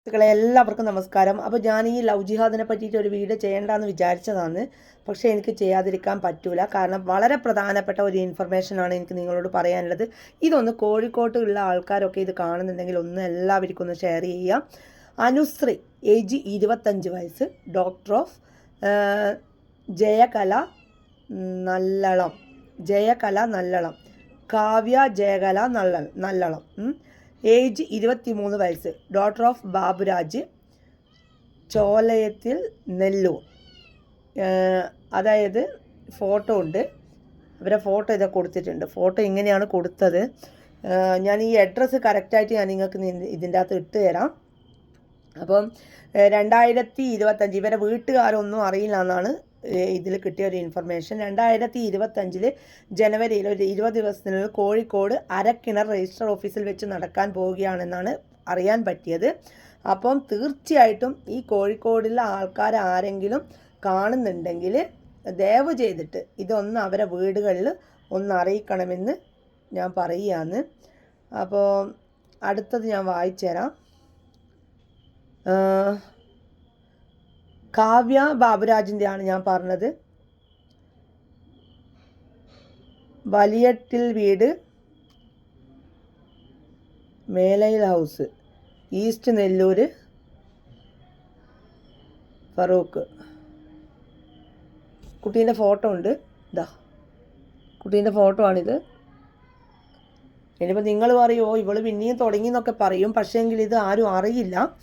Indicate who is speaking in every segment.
Speaker 1: സുഹൃത്തുക്കളെ എല്ലാവർക്കും നമസ്കാരം. അപ്പോൾ ഞാൻ ഈ ലവ് ജിഹാദിനെ പറ്റിയിട്ട് ഒരു വീഡിയോ ചെയ്യേണ്ടെന്ന് വിചാരിച്ചതാണ്. പക്ഷേ എനിക്ക് ചെയ്യാതിരിക്കാൻ പറ്റൂല. കാരണം വളരെ പ്രധാനപ്പെട്ട ഒരു ഇൻഫർമേഷനാണ് എനിക്ക് നിങ്ങളോട് പറയാനുള്ളത്. ഇതൊന്ന് കോഴിക്കോട്ടുള്ള ആൾക്കാരൊക്കെ ഇത് കാണുന്നുണ്ടെങ്കിൽ ഒന്ന് എല്ലാവർക്കും ഒന്ന് ഷെയർ ചെയ്യാം. അനുശ്രീ ഏജ് ഇരുപത്തഞ്ച് വയസ്സ് ഡോക്ടർ ഓഫ് ജയകല നല്ലളം. ജയകല നല്ലളം. കാവ്യ ജയകല നല്ല നല്ലളം. ഏജ് ഇരുപത്തിമൂന്ന് വയസ്സ്. Daughter of Baburaj Cholayathil Nellur. അതായത് ഫോട്ടോ ഉണ്ട്. അവരെ ഫോട്ടോ ഇതൊക്കെ കൊടുത്തിട്ടുണ്ട്. ഫോട്ടോ ഇങ്ങനെയാണ് കൊടുത്തത്. ഞാൻ ഈ അഡ്രസ്സ് കറക്റ്റായിട്ട് ഞാൻ നിങ്ങൾക്ക് ഇതിന്റെ അകത്ത് ഇട്ട് തരാം. അപ്പം രണ്ടായിരത്തി ഇരുപത്തഞ്ച്. ഇവരെ വീട്ടുകാരൊന്നും അറിയില്ല എന്നാണ് ഇതിൽ കിട്ടിയ ഒരു ഇൻഫർമേഷൻ രണ്ടായിരത്തി ഇരുപത്തഞ്ചിൽ ജനുവരിയിൽ ഒരു ഇരുപത് ദിവസത്തിനുള്ളിൽ കോഴിക്കോട് അരക്കിണർ രജിസ്റ്റർ ഓഫീസിൽ വെച്ച് നടക്കാൻ പോവുകയാണെന്നാണ് അറിയാൻ പറ്റിയത്. അപ്പം തീർച്ചയായിട്ടും ഈ കോഴിക്കോടുള്ള ആൾക്കാർ ആരെങ്കിലും കാണുന്നുണ്ടെങ്കിൽ ദയവ് ചെയ്തിട്ട് ഇതൊന്ന് അവരെ വീടുകളിൽ ഒന്ന് അറിയിക്കണമെന്ന് ഞാൻ പറയുകയാണ്. അപ്പോൾ അടുത്തത് ഞാൻ വായിച്ചു തരാം. കാവ്യ ബാബുരാജിന്റെ ആണ് ഞാൻ പറഞ്ഞത്. വലിയട്ടിൽ വീട് മേലയിൽ ഹൗസ് ഈസ്റ്റ് നെല്ലൂർ ഫറൂഖ്. കുട്ടീന്റെ ഫോട്ടോ ഉണ്ട്. ഇതാ കുട്ടീന്റെ ഫോട്ടോ ആണിത്. ഇനിയിപ്പോൾ നിങ്ങൾ പറയുമോ ഇവൾ പിന്നെയും തുടങ്ങി എന്നൊക്കെ പറയും. പക്ഷേങ്കിൽ ഇത് ആരും അറിയില്ല.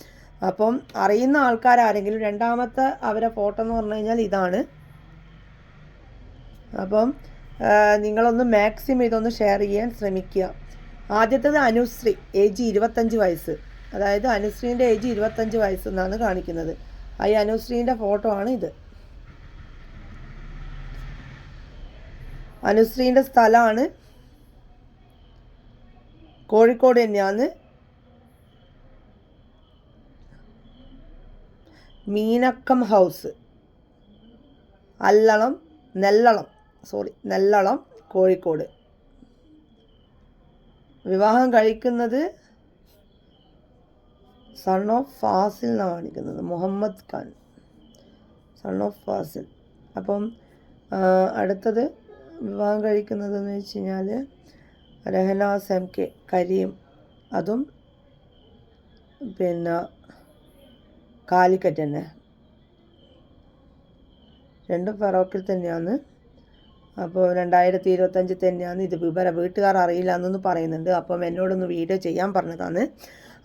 Speaker 1: അപ്പം അറിയുന്ന ആൾക്കാരാരെങ്കിലും രണ്ടാമത്തെ അവരെ ഫോട്ടോ എന്ന് പറഞ്ഞു കഴിഞ്ഞാൽ ഇതാണ്. അപ്പം നിങ്ങളൊന്ന് മാക്സിമം ഇതൊന്ന് ഷെയർ ചെയ്യാൻ ശ്രമിക്കുക. ആദ്യത്തേത് അനുശ്രീ ഏജ് ഇരുപത്തഞ്ച് വയസ്സ്. അതായത് അനുശ്രീന്റെ ഏജ് ഇരുപത്തഞ്ച് വയസ്സ് എന്നാണ് കാണിക്കുന്നത്. ഈ അനുശ്രീന്റെ ഫോട്ടോ ആണ് ഇത്. അനുശ്രീന്റെ സ്ഥലമാണ് കോഴിക്കോട് തന്നെയാണ്. മീനക്കം ഹൗസ്. അല്ലളം നെല്ലളം സോറി നെല്ലളം കോഴിക്കോട്. വിവാഹം കഴിക്കുന്നത് സൺ ഓഫ് ഫാസിൽ എന്നാണ് കാണിക്കുന്നത്? Muhammad Khan. Son of Fazil. അപ്പം അടുത്തത് വിവാഹം കഴിക്കുന്നതെന്ന് വെച്ച് കഴിഞ്ഞാൽ രഹനാസ് എം കെ കരീം അതും പിന്നെ കാലിക്കറ്റ് തന്നെ രണ്ടും ഫറോക്കിൽ തന്നെയാണ് അപ്പോൾ രണ്ടായിരത്തി ഇരുപത്തഞ്ചിൽ തന്നെയാണ് ഇത് വിവരം വീട്ടുകാർ അറിയില്ല എന്നൊന്ന് പറയുന്നുണ്ട്. അപ്പം എന്നോടൊന്ന് വീഡിയോ ചെയ്യാൻ പറഞ്ഞതാണ്.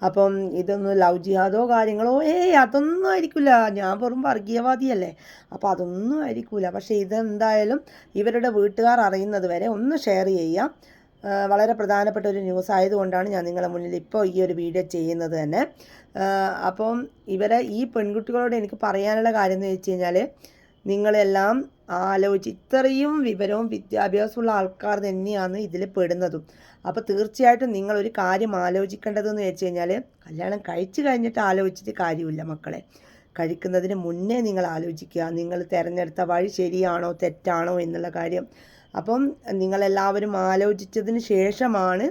Speaker 1: അപ്പം ഇതൊന്നും ലവ് ജിഹാദോ കാര്യങ്ങളോ? ഏയ് അതൊന്നും ആയിരിക്കില്ല ഞാൻ വെറും വർഗീയവാദിയല്ലേ. അപ്പോൾ അതൊന്നും ആയിരിക്കില്ല പക്ഷേ ഇതെന്തായാലും ഇവരുടെ വീട്ടുകാർ അറിയുന്നത് വരെ ഒന്ന് ഷെയർ ചെയ്യാം. വളരെ പ്രധാനപ്പെട്ട ഒരു ന്യൂസ് ആയതുകൊണ്ടാണ് ഞാൻ നിങ്ങളുടെ മുന്നിൽ ഇപ്പോൾ ഈ ഒരു വീഡിയോ ചെയ്യുന്നത് തന്നെ. അപ്പം ഇവരെ ഈ പെൺകുട്ടികളോട് എനിക്ക് പറയാനുള്ള കാര്യം എന്ന് വെച്ച് കഴിഞ്ഞാൽ നിങ്ങളെല്ലാം ആലോചിച്ച് ഇത്രയും വിവരവും വിദ്യാഭ്യാസമുള്ള ആൾക്കാർ തന്നെയാണ് ഇതിൽ പെടുന്നതും. അപ്പോൾ തീർച്ചയായിട്ടും നിങ്ങളൊരു കാര്യം ആലോചിക്കേണ്ടതെന്ന് വെച്ച് കഴിഞ്ഞാൽ കല്യാണം കഴിച്ചു കഴിഞ്ഞിട്ട് ആലോചിച്ചിട്ട് കാര്യമില്ല മക്കളെ. കഴിക്കുന്നതിന് മുന്നേ നിങ്ങൾ ആലോചിക്കുക. നിങ്ങൾ തിരഞ്ഞെടുത്ത വഴി ശരിയാണോ തെറ്റാണോ എന്നുള്ള കാര്യം അപ്പം നിങ്ങളെല്ലാവരും ആലോചിച്ചതിന് ശേഷമാണ്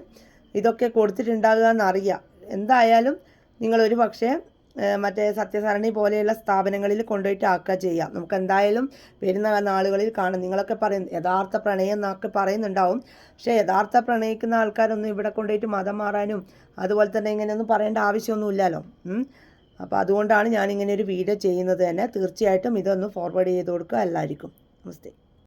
Speaker 1: ഇതൊക്കെ കൊടുത്തിട്ടുണ്ടാകുക എന്നറിയാം എന്തായാലും നിങ്ങളൊരു പക്ഷേ മറ്റേ സത്യസരണി പോലെയുള്ള സ്ഥാപനങ്ങളിൽ കൊണ്ടുപോയിട്ട് ആക്കുക ചെയ്യാം. നമുക്ക് എന്തായാലും വരുന്ന നാളുകളിൽ കാണും. നിങ്ങളൊക്കെ പറയും യഥാർത്ഥ പ്രണയം എന്നൊക്കെ പറയുന്നുണ്ടാവും. പക്ഷേ യഥാർത്ഥ പ്രണയിക്കുന്ന ആൾക്കാരൊന്നും ഇവിടെ കൊണ്ടുപോയിട്ട് മതം മാറാനും അതുപോലെ തന്നെ ഇങ്ങനെയൊന്നും പറയേണ്ട ആവശ്യമൊന്നുമില്ലല്ലോ. അപ്പോൾ അതുകൊണ്ടാണ് ഞാനിങ്ങനെ ഒരു വീഡിയോ ചെയ്യുന്നത് തന്നെ. തീർച്ചയായിട്ടും ഇതൊന്ന് ഫോർവേഡ് ചെയ്ത് കൊടുക്കുക. എല്ലാവർക്കും. നമസ്തേ.